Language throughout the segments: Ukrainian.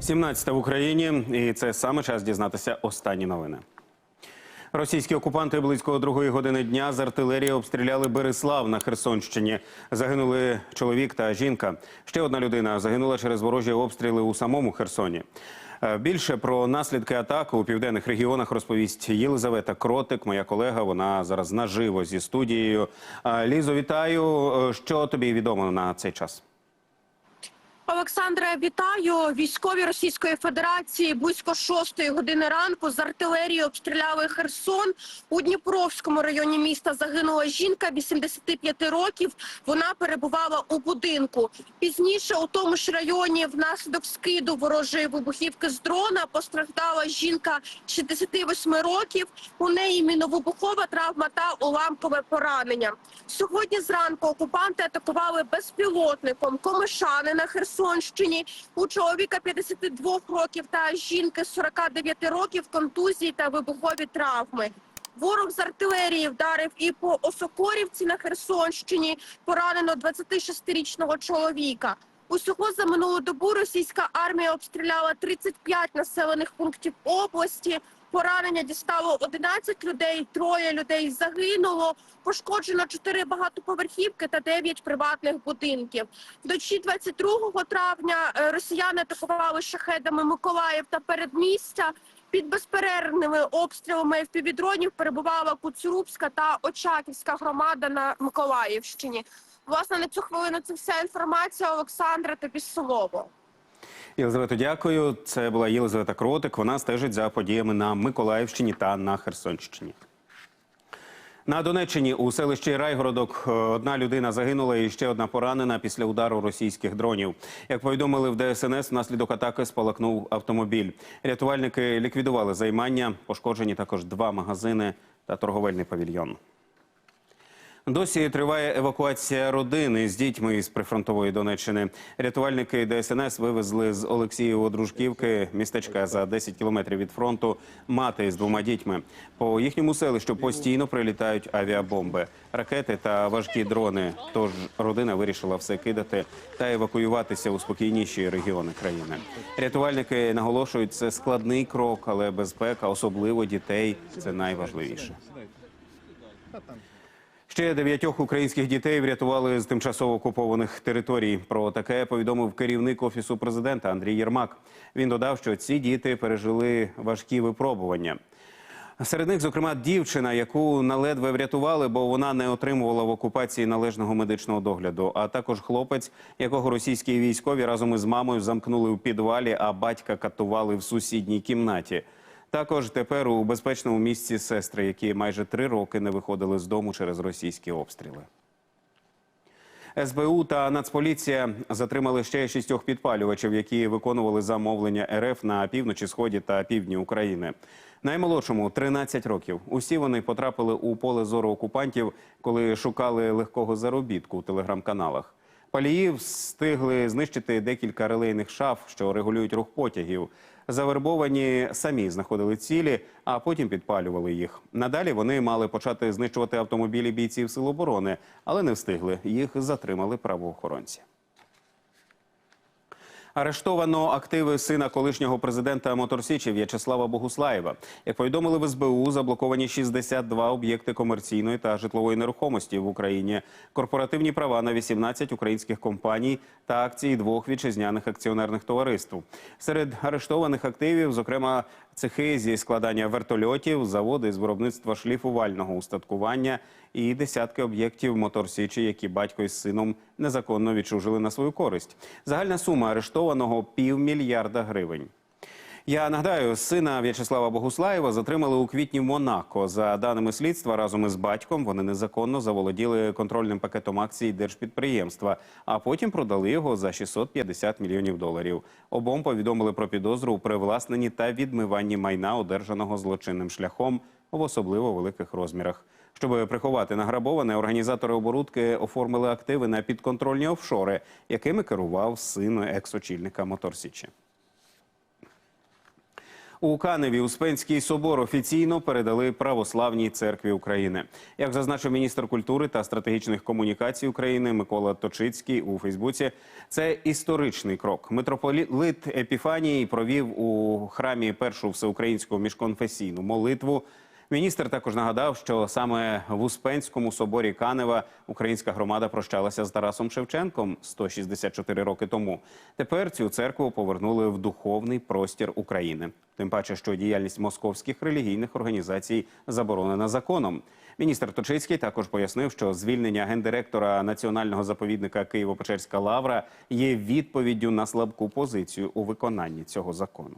17 в Україні, і це саме час дізнатися останні новини. Російські окупанти близько другої години дня з артилерії обстріляли Береслав на Херсонщині. Загинули чоловік та жінка. Ще одна людина загинула через ворожі обстріли у самому Херсоні. Е, Більше про наслідки атаки у південних регіонах розповість Єлизавета Кротик, моя колега. Вона зараз наживо зі студією. Е, Лізо, вітаю. Е, Що тобі відомо на цей час? Олександре, вітаю. Військові Російської Федерації близько шостої години ранку з артилерії обстріляли Херсон. У Дніпровському районі міста загинула жінка 85 років. Вона перебувала у будинку. Пізніше у тому ж районі внаслідок скиду ворожої вибухівки з дрона постраждала жінка 68 років. У неї міновибухова травма та уламкове поранення. Сьогодні зранку окупанти атакували безпілотником комишани на Херсонщині. У чоловіка 52 років та жінки 49 років контузії та вибухові травми. Ворог з артилерії вдарив і по Осокорівці на Херсонщині. Поранено 26-річного чоловіка. Усього за минулу добу російська армія обстріляла 35 населених пунктів області. Поранення дістало 11 людей, троє людей загинуло. Пошкоджено 4 багатоповерхівки та 9 приватних будинків. Вночі 22 травня е, росіяни атакували шахедами Миколаїв та передмістя. Під безперервними обстрілами впівдронів перебувала Куцюрубська та Очаківська громада на Миколаївщині. Власне, на цю хвилину це вся інформація. Олександра тобі слово. Єлизавето, дякую. Це була Єлизавета Кротик. Вона стежить за подіями на Миколаївщині та на Херсонщині. На Донеччині у селищі Райгородок е, одна людина загинула і ще одна поранена після удару російських дронів. Як повідомили в ДСНС, внаслідок атаки спалахнув автомобіль. Рятувальники ліквідували займання. Пошкоджені також два магазини та торговельний павільйон. Досі триває евакуація родини з дітьми з прифронтової Донеччини. Рятувальники ДСНС вивезли з Олексієво-Дружківки, містечка за 10 кілометрів від фронту, мати з двома дітьми. По їхньому селищу постійно прилітають авіабомби, ракети та важкі дрони. Тож родина вирішила все кидати та евакуюватися у спокійніші регіони країни. Рятувальники наголошують, це складний крок, але безпека, особливо дітей, це найважливіше. Ще дев'ятьох українських дітей врятували з тимчасово окупованих територій. Про таке повідомив керівник офісу президента Андрій Єрмак. Він додав, що ці діти пережили важкі випробування. Серед них, зокрема, дівчина, яку наледве врятували, бо вона не отримувала в окупації належного медичного догляду. А також хлопець, якого російські військові разом із мамою замкнули у підвалі, а батька катували в сусідній кімнаті. Також тепер у безпечному місці сестри, які майже три роки не виходили з дому через російські обстріли. СБУ та Нацполіція затримали ще шістьох підпалювачів, які виконували замовлення РФ на півночі, сході та півдні України. Наймолодшому 13 років. Усі вони потрапили у поле зору окупантів, коли шукали легкого заробітку у телеграм-каналах. Палії встигли знищити декілька релейних шаф, що регулюють рух потягів. Завербовані самі знаходили цілі, а потім підпалювали їх. Надалі вони мали почати знищувати автомобілі бійців Сил оборони, але не встигли. Їх затримали правоохоронці. Арештовано активи сина колишнього президента Моторсічі В'ячеслава Богуслаєва. Як повідомили в СБУ, заблоковані 62 об'єкти комерційної та житлової нерухомості в Україні, корпоративні права на 18 українських компаній та акції двох вітчизняних акціонерних товариств. Серед арештованих активів, зокрема, цехи зі складання вертольотів, заводи з виробництва шліфувального устаткування і десятки об'єктів Моторсічі, які батько із сином незаконно відчужили на свою користь. Загальна сума арештованого півмільярда гривень. Я нагадаю, сина В'ячеслава Богуслаєва затримали у квітні в Монако. За даними слідства, разом із батьком вони незаконно заволоділи контрольним пакетом акцій держпідприємства, а потім продали його за 650 мільйонів доларів. Обом повідомили про підозру у привласненні та відмиванні майна, одержаного злочинним шляхом в особливо великих розмірах. Щоб приховати награбоване, організатори оборудки оформили активи на підконтрольні офшори, якими керував син екс-очільника Моторсічі. У Каневі Успенський собор офіційно передали православній церкві України. Як зазначив міністр культури та стратегічних комунікацій України Микола Точицький у Фейсбуці, це історичний крок. Митрополит Епіфаній провів у храмі першу всеукраїнську міжконфесійну молитву. Міністр також нагадав, що саме в Успенському соборі Канева українська громада прощалася з Тарасом Шевченком 164 роки тому. Тепер цю церкву повернули в духовний простір України. Тим паче, що діяльність московських релігійних організацій заборонена законом. Міністр Точицький також пояснив, що звільнення гендиректора національного заповідника Києво-Печерська лавра є відповіддю на слабку позицію у виконанні цього закону.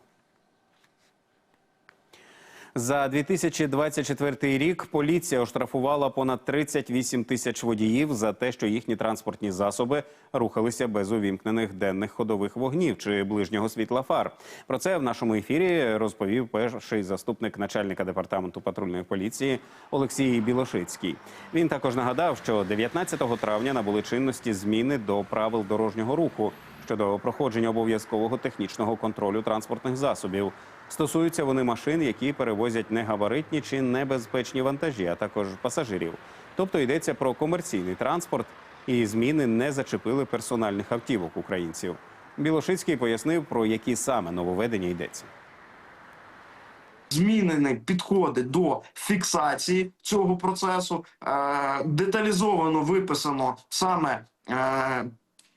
За 2024 рік поліція оштрафувала понад 38 тисяч водіїв за те, що їхні транспортні засоби рухалися без увімкнених денних ходових вогнів чи ближнього світла фар. Про це в нашому ефірі розповів перший заступник начальника департаменту патрульної поліції Олексій Білошицький. Він також нагадав, що 19 травня набули чинності зміни до правил дорожнього руху щодо проходження обов'язкового технічного контролю транспортних засобів. Стосуються вони машин, які перевозять негабаритні чи небезпечні вантажі, а також пасажирів. Тобто йдеться про комерційний транспорт, і зміни не зачепили персональних автівок українців. Білошицький пояснив, про які саме нововведення йдеться. Змінені підходи до фіксації цього процесу, е, деталізовано виписано саме е,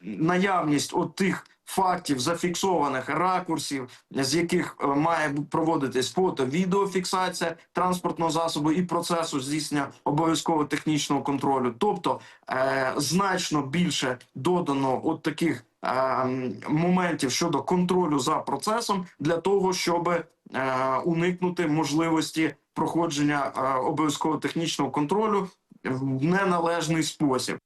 наявність от тих фактів зафіксованих ракурсів, з яких е, має проводитись фото-відеофіксація транспортного засобу і процесу здійснення обов'язково технічного контролю. Тобто е, значно більше додано от таких е, моментів щодо контролю за процесом для того, щоб е, уникнути можливості проходження е, обов'язково технічного контролю в неналежний спосіб.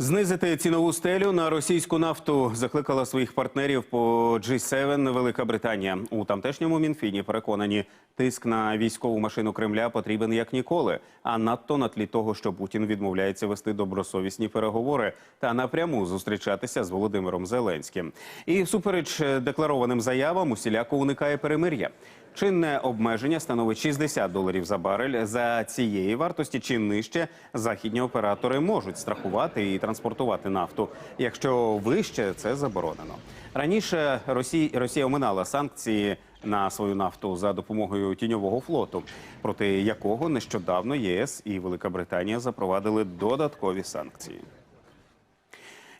Знизити цінову стелю на російську нафту закликала своїх партнерів по G7 Велика Британія. У тамтешньому мінфіні переконані, тиск на військову машину Кремля потрібен як ніколи, а надто на тлі того, що Путін відмовляється вести добросовісні переговори та напряму зустрічатися з Володимиром Зеленським. І всупереч декларованим заявам усіляко уникає перемир'я. Чинне обмеження становить 60 доларів за барель. За цієї вартості чи нижче західні оператори можуть страхувати і транспортувати нафту. Якщо вище, це заборонено. Раніше Росія, Росія оминала санкції на свою нафту за допомогою тіньового флоту, проти якого нещодавно ЄС і Велика Британія запровадили додаткові санкції.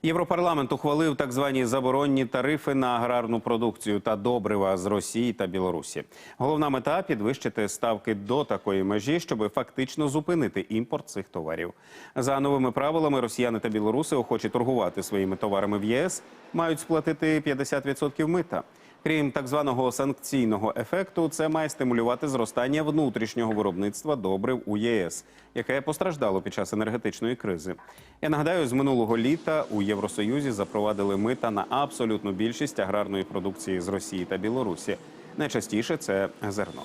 Європарламент ухвалив так звані заборонні тарифи на аграрну продукцію та добрива з Росії та Білорусі. Головна мета підвищити ставки до такої межі, щоб фактично зупинити імпорт цих товарів. За новими правилами, росіяни та білоруси, охочі торгувати своїми товарами в ЄС, мають сплатити 50% мита. Крім так званого санкційного ефекту, це має стимулювати зростання внутрішнього виробництва добрив у ЄС, яке постраждало під час енергетичної кризи. Я нагадаю, з минулого літа у Євросоюзі запровадили мита на абсолютну більшість аграрної продукції з Росії та Білорусі. Найчастіше це зерно.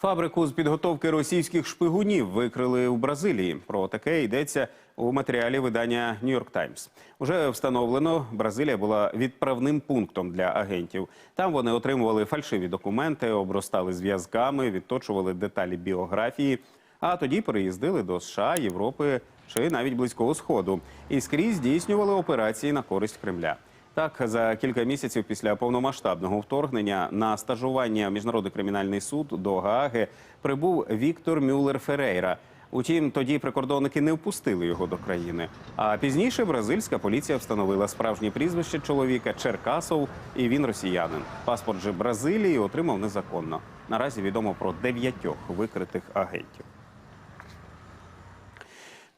Фабрику з підготовки російських шпигунів викрили у Бразилії. Про таке йдеться у матеріалі видання Нью-Йорк Таймс. Уже встановлено, Бразилія була відправним пунктом для агентів. Там вони отримували фальшиві документи, обростали зв'язками, відточували деталі біографії. А тоді переїздили до США, Європи чи навіть Близького Сходу і скрізь здійснювали операції на користь Кремля. Так, за кілька місяців після повномасштабного вторгнення на стажування міжнародний кримінальний суд до Гааги прибув Віктор Мюллер Ферейра. Утім, тоді прикордонники не впустили його до країни. А пізніше бразильська поліція встановила справжнє прізвище чоловіка Черкасов, і він росіянин. Паспорт же Бразилії отримав незаконно. Наразі відомо про дев'ятьох викритих агентів.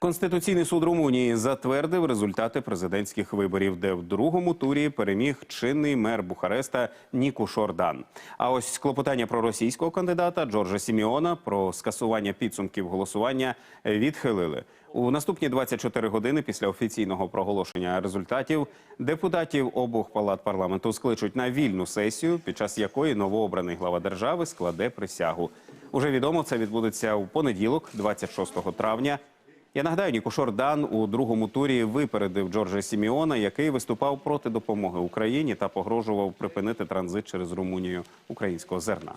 Конституційний суд Румунії затвердив результати президентських виборів, де в другому турі переміг чинний мер Бухареста Ніку Шордан. А ось клопотання про російського кандидата Джорджа Сіміона про скасування підсумків голосування відхилили. У наступні 24 години після офіційного проголошення результатів депутатів обох палат парламенту скличуть на вільну сесію, під час якої новообраний глава держави складе присягу. Уже відомо, це відбудеться у понеділок, 26 травня. Я нагадаю, Нікушор Дан у другому турі випередив Джорджа Сіміона, який виступав проти допомоги Україні та погрожував припинити транзит через Румунію українського зерна.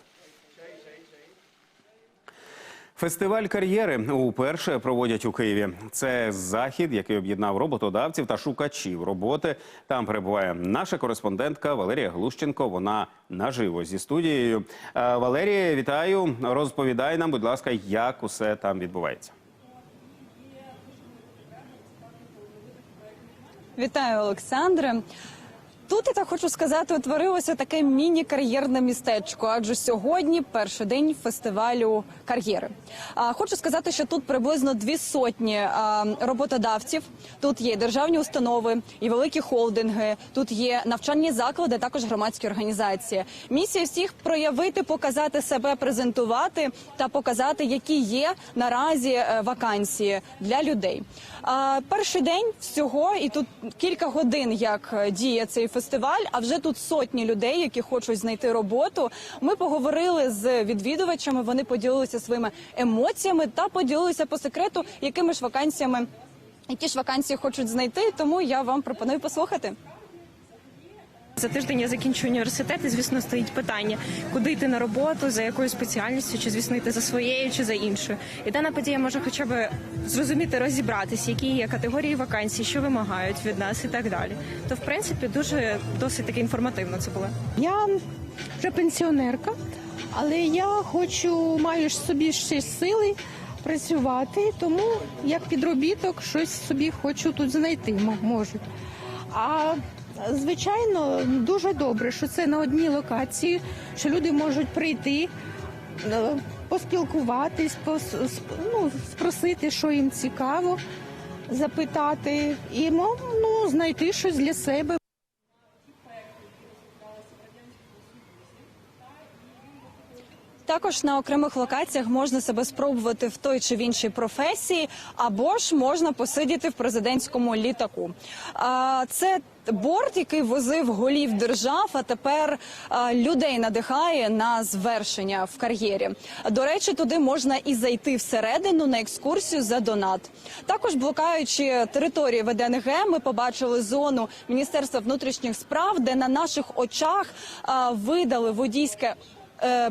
Фестиваль кар'єри уперше проводять у Києві. Це захід, який об'єднав роботодавців та шукачів роботи. Там перебуває наша кореспондентка Валерія Глущенко. Вона наживо зі студією. Е, Валерія, вітаю. Розповідай нам, будь ласка, як усе там відбувається. Вітаю, Олександре. Тут я так хочу сказати, утворилося таке міні-кар'єрне містечко. Адже сьогодні перший день фестивалю кар'єри. А хочу сказати, що тут приблизно дві сотні роботодавців. Тут є державні установи і великі холдинги. Тут є навчальні заклади, також громадські організації. Місія всіх проявити, показати себе, презентувати та показати, які є наразі е, вакансії для людей. Перший день всього, і тут кілька годин, як е, діє цей фестиваль. А вже тут сотні людей, які хочуть знайти роботу. Ми поговорили з відвідувачами. Вони поділилися своїми емоціями та поділилися по секрету, якими ж вакансіями, які ж вакансії хочуть знайти. Тому я вам пропоную послухати. За тиждень я закінчу університет, і звісно стоїть питання, куди йти на роботу, за якою спеціальністю, чи звісно йти за своєю, чи за іншою. І дана подія може хоча б зрозуміти, розібратися, які є категорії вакансій, що вимагають від нас і так далі. То в принципі дуже досить таки інформативно це було. Я вже пенсіонерка, але я хочу, маю ж собі ще сили працювати, тому як підробіток щось собі хочу тут знайти, можу. А звичайно, дуже добре, що це на одній локації, що люди можуть прийти. е, Поспілкуватись, пос- ну, спросити, що їм цікаво, запитати і ну, знайти щось для себе. Також на окремих локаціях можна себе спробувати в той чи в іншій професії, або ж можна посидіти в президентському літаку. Це борт, який возив голів держав, а тепер людей надихає на звершення в кар'єрі. До речі, туди можна і зайти всередину на екскурсію за донат. Також блукаючи території ВДНГ, ми побачили зону Міністерства внутрішніх справ, де на наших очах видали водійське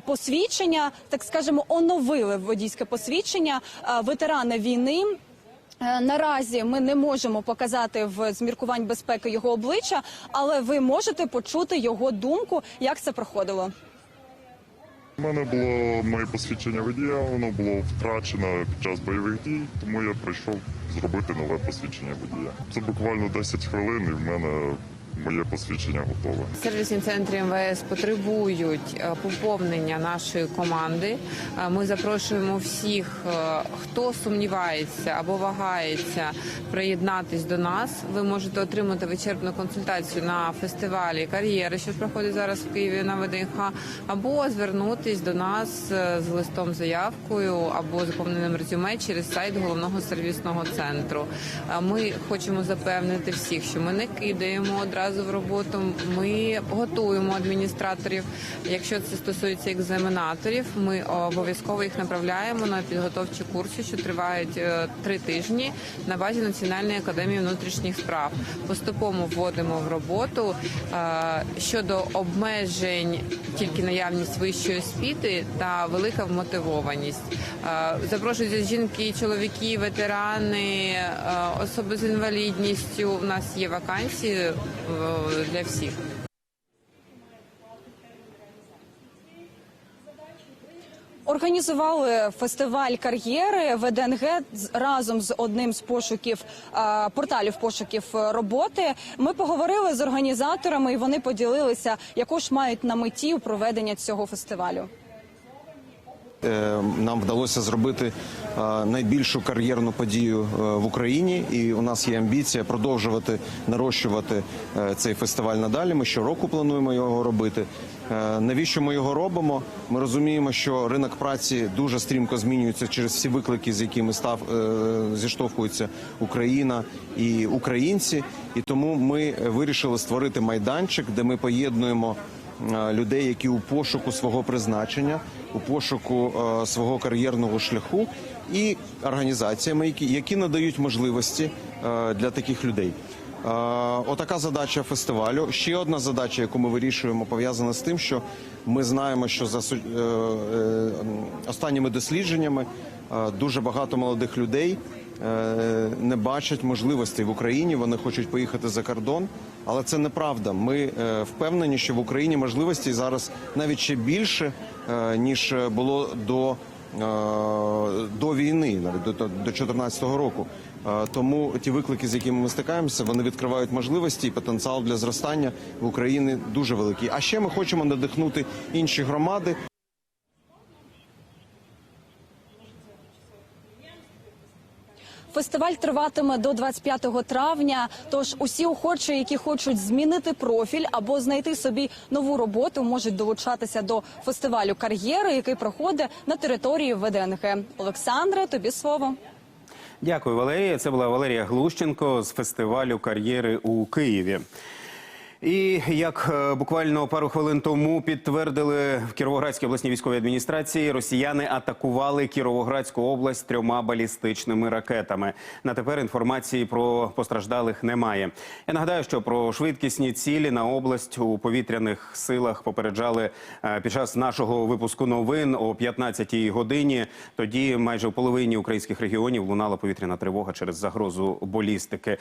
посвідчення, так скажемо, оновили водійське посвідчення е, ветерана війни. Е, Наразі ми не можемо показати в зміркувань безпеки його обличчя, але ви можете почути його думку, як це проходило. У мене було моє посвідчення водія, воно було втрачено під час бойових дій, тому я прийшов зробити нове посвідчення водія. Це буквально 10 хвилин, і в мене моє посвідчення готове. Сервісні центри МВС потребують е, поповнення нашої команди. Е, Ми запрошуємо всіх, е, хто сумнівається або вагається приєднатись до нас. Ви можете отримати вичерпну консультацію на фестивалі кар'єри, що проходить зараз в Києві на ВДНХ, або звернутись до нас з листом заявкою або заповненим резюме через сайт головного сервісного центру. Ми хочемо запевнити всіх, що ми не кидаємо одразу в роботу. Ми готуємо адміністраторів. Якщо це стосується екзаменаторів, ми обов'язково їх направляємо на підготовчі курси, що тривають е, три тижні на базі Національної академії внутрішніх справ. Поступово вводимо в роботу Е, щодо обмежень, тільки наявність вищої освіти та велика вмотивованість. Е, Запрошуються жінки, чоловіки, ветерани, особи з інвалідністю. У нас є вакансії для всіх. Організували фестиваль кар'єри ВДНГ з- разом з одним з пошуків е, порталів пошуків е, роботи. Ми поговорили з організаторами, і вони поділилися, яку ж мають на меті проведення цього фестивалю. Е, Нам вдалося зробити е, найбільшу кар'єрну подію е, в Україні, і у нас є амбіція продовжувати нарощувати цей фестиваль надалі. Ми щороку плануємо його робити. Навіщо ми його робимо? Ми розуміємо, що ринок праці дуже стрімко змінюється через всі виклики, з якими став зіштовхується Україна і українці. І тому ми вирішили створити майданчик, де ми поєднуємо людей, які у пошуку свого призначення, у пошуку е, свого кар'єрного шляху, і організаціями, які, які надають можливості е, для таких людей. Е, Отака задача фестивалю. Ще одна задача, яку ми вирішуємо, пов'язана з тим, що ми знаємо, що за останніми дослідженнями дуже багато молодих людей не бачать можливостей в Україні. Вони хочуть поїхати за кордон, але це неправда. Ми е, впевнені, що в Україні можливостей зараз навіть ще більше е, ніж було до. е, До війни, навіть до до 2014 року, Е, тому ті виклики, з якими ми стикаємося, вони відкривають можливості і потенціал для зростання в Україні дуже великий. А ще ми хочемо надихнути інші громади. Фестиваль триватиме до 25 травня. Тож усі охочі, які хочуть змінити профіль або знайти собі нову роботу, можуть долучатися до фестивалю кар'єри, який проходить на території ВДНГ. Олександре, тобі слово. Дякую, Валерія. Це була Валерія Глущенко з фестивалю кар'єри у Києві. І як е, буквально пару хвилин тому підтвердили в Кіровоградській обласній військовій адміністрації, росіяни атакували Кіровоградську область трьома балістичними ракетами. На тепер інформації про постраждалих немає. Я нагадаю, що про швидкісні цілі на область у повітряних силах попереджали е, під час нашого випуску новин о 15-й годині. Тоді майже в половині українських регіонів лунала повітряна тривога через загрозу балістики.